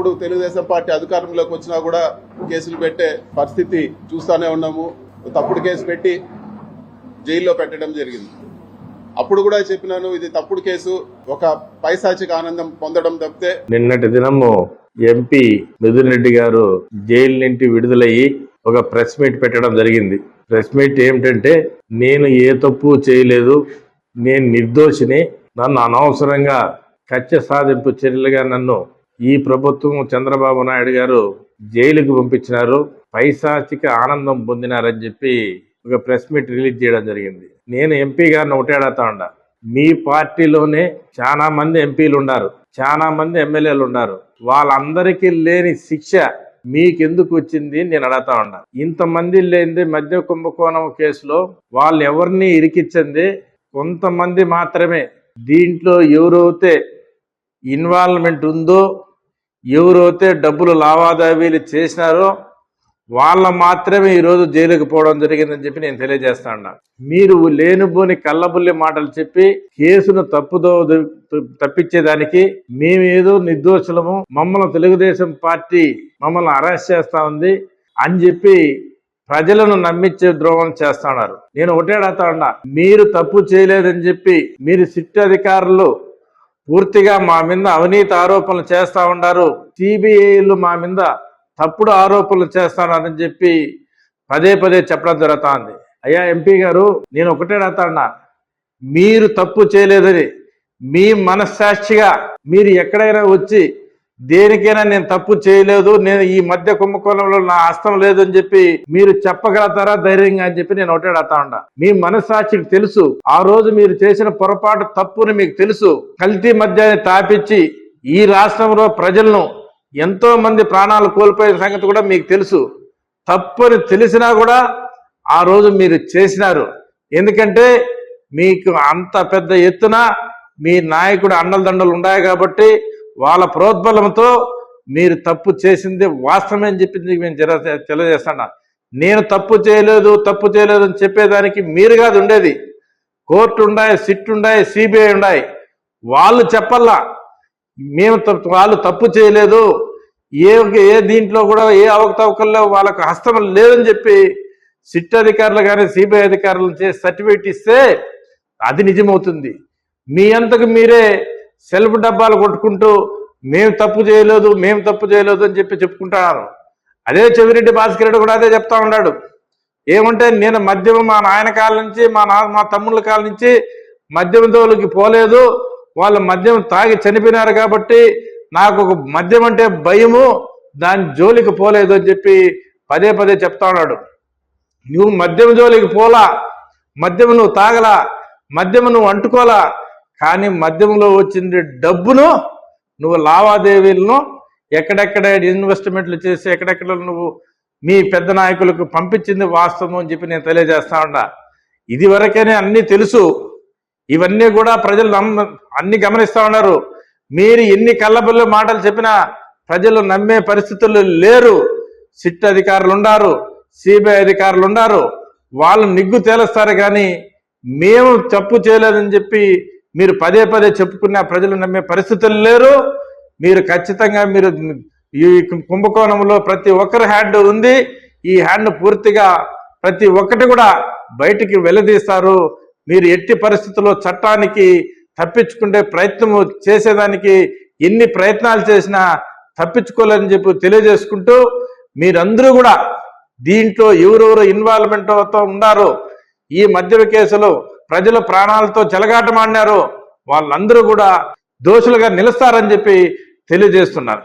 ఇప్పుడు తెలుగుదేశం పార్టీ అధికారంలోకి వచ్చినా కూడా కేసులు పెట్టే పరిస్థితి చూస్తూనే ఉన్నాము. తప్పుడు కేసు పెట్టి జైల్లో పెట్టడం జరిగింది. అప్పుడు కూడా చెప్పినాను ఇది తప్పుడు కేసు ఒక పైశాచిక ఆనందం పొందడం తప్పితే నిన్నటి దినము ఎంపీ మిథున్ రెడ్డి గారు జైలు నుండి విడుదలయ్యి ఒక ప్రెస్ మీట్ పెట్టడం జరిగింది. ప్రెస్ మీట్ ఏమిటంటే నేను ఏ తప్పు చేయలేదు నేను నిర్దోషిని నన్ను అనవసరంగా కక్ష సాధింపు చర్యలుగా నన్ను ఈ ప్రభుత్వం చంద్రబాబు నాయుడు గారు జైలుకు పంపించినారు. పైశాచిక ఆనందం పొందినారని చెప్పి ఒక ప్రెస్ మీట్ రిలీజ్ చేయడం జరిగింది. నేను ఎంపీ గారిని ఒకటేడతా ఉండ. మీ పార్టీలోనే చాలా మంది ఎంపీలు ఉన్నారు చాలా మంది ఎమ్మెల్యేలు ఉన్నారు వాళ్ళందరికీ లేని శిక్ష మీకెందుకు వచ్చింది నేను అడుగుతా ఉన్నా ఇంతమంది లేనిది మధ్య కుంభకోణం కేసులో వాళ్ళు ఎవరిని ఇరికించింది? కొంతమంది మాత్రమే. దీంట్లో ఎవరైతే ఇన్వాల్వ్మెంట్ ఉందో ఎవరైతే డబ్బులు లావాదేవీలు చేసినారో వాళ్ళ మాత్రమే ఈరోజు జైలుకు పోవడం జరిగిందని చెప్పి నేను తెలియజేస్తా మీరు లేనిపోని కళ్ళబుల్లి మాటలు చెప్పి కేసును తప్పుదో తప్పించేదానికి మేమేదో నిర్దోషులము మమ్మల్ని తెలుగుదేశం పార్టీ మమ్మల్ని అరెస్ట్ చేస్తా ఉంది అని చెప్పి ప్రజలను నమ్మించే ద్రోహం చేస్తున్నారు నేను ఒకటేడతా అడుగుతా మీరు తప్పు చేయలేదని చెప్పి మీరు సిట్ అధికారులు పూర్తిగా మా మీద అవినీతి ఆరోపణలు చేస్తా ఉన్నారు సిబిఐలు మా మీద తప్పుడు ఆరోపణలు చేస్తానని చెప్పి పదే పదే చెప్పడం జరుగుతుంది. అయ్యా ఎంపీ గారు నేను ఒకటే అడుగుతాన్నా మీరు తప్పు చేయలేదని మీ మనస్సాక్షిగా మీరు ఎక్కడైనా వచ్చి దేనికైనా నేను తప్పు చేయలేదు నేను ఈ మధ్య కుంభకోణంలో నా హస్తం లేదని చెప్పి మీరు చెప్పగలుగుతారా? ధైర్యంగా అని చెప్పి నేను ఒకటే అడుగుతా ఉండా మీ మనస్సాక్షికి తెలుసు. ఆ రోజు మీరు చేసిన పొరపాటు తప్పుని మీకు తెలుసు. కల్తీ మద్యాన్ని తాపించి ఈ రాష్ట్రంలో ప్రజలను ఎంతో మంది ప్రాణాలు కోల్పోయిన సంగతి కూడా మీకు తెలుసు. తప్పని తెలిసినా కూడా ఆ రోజు మీరు చేసినారు. ఎందుకంటే మీకు అంత పెద్ద ఎత్తున మీ నాయకుడు అండలదండలు ఉన్నాయి కాబట్టి వాళ్ళ ప్రోద్బలంతో మీరు తప్పు చేసింది వాస్తవమే అని చెప్పింది మేము జర- తెలియజేస్తున్నా నేను తప్పు చేయలేదు తప్పు చేయలేదు అని చెప్పేదానికి మీరు కాదు ఉండేది. కోర్టు ఉండాయి సిట్ ఉండాయి సిబిఐ ఉండాయి. వాళ్ళు చెప్పల్లా. మేము వాళ్ళు తప్పు చేయలేదు. ఏ ఏ దీంట్లో కూడా ఏ అవకతవకల్లో వాళ్ళకు హస్తం లేదని చెప్పి సిట్ అధికారులు కానీ సిబిఐ అధికారులు చేసి సర్టిఫికేట్ ఇస్తే అది నిజమవుతుంది. మీ అంతకు మీరే సెల్ఫ్ డబ్బాలు కొట్టుకుంటూ మేము తప్పు చేయలేదు మేము తప్పు చేయలేదు అని చెప్పి చెప్పుకుంటున్నారు. అదే చెవిరెడ్డి భాస్కర్ రెడ్డి కూడా అదే చెప్తా ఉన్నాడు. ఏమంటే నేను మద్యం మా నాయన కాల నుంచి మా నా మా తమ్ముళ్ళ కాల నుంచి మద్యం దోలికి పోలేదు. వాళ్ళు మద్యం తాగి చనిపోయినారు కాబట్టి నాకు ఒక మద్యం అంటే భయము దాని జోలికి పోలేదు అని చెప్పి పదే పదే చెప్తా ఉన్నాడు. నువ్వు మద్యం జోలికి పోలా మద్యం నువ్వు తాగలా మద్యం నువ్వు అంటుకోలా కానీ మద్యంలో వచ్చింది డబ్బును నువ్వు లావాదేవీలను ఎక్కడెక్కడ ఇన్వెస్ట్మెంట్లు చేసి ఎక్కడెక్కడ నువ్వు మీ పెద్ద నాయకులకు పంపించింది వాస్తవం అని చెప్పి నేను తెలియజేస్తా ఉన్నా. ఇది వరకేనే అన్నీ తెలుసు. ఇవన్నీ కూడా ప్రజలు నమ్మ అన్ని గమనిస్తూ ఉన్నారు. మీరు ఎన్ని కళ్ళబుల్లి మాటలు చెప్పినా ప్రజలు నమ్మే పరిస్థితులు లేరు. సిట్ అధికారులు ఉన్నారు సిబిఐ అధికారులు ఉన్నారు వాళ్ళు నిగ్గు తేలుస్తారు కానీ మేము తప్పు చేయలేదని చెప్పి మీరు పదే పదే చెప్పుకున్న ప్రజలు నమ్మే పరిస్థితులు లేరు. మీరు ఖచ్చితంగా మీరు ఈ కుంభకోణంలో ప్రతి ఒక్కరి హ్యాండ్ ఉంది. ఈ హ్యాండ్ పూర్తిగా ప్రతి ఒక్కటి కూడా బయటికి వెలదీస్తారు మీరు ఎట్టి పరిస్థితుల్లో చట్టానికి తప్పించుకుంటే ప్రయత్నం చేసేదానికి ఎన్ని ప్రయత్నాలు చేసినా తప్పించుకోలేదని చెప్పి తెలియజేసుకుంటూ మీరందరూ కూడా దీంట్లో ఎవరెవరు ఇన్వాల్వ్మెంట్తో ఉన్నారో ఈ మద్యప కేసులో ప్రజల ప్రాణాలతో చెలగాటమాడినారో. వాళ్ళందరూ కూడా దోషులుగా నిలుస్తారని చెప్పి తెలియజేస్తున్నారు.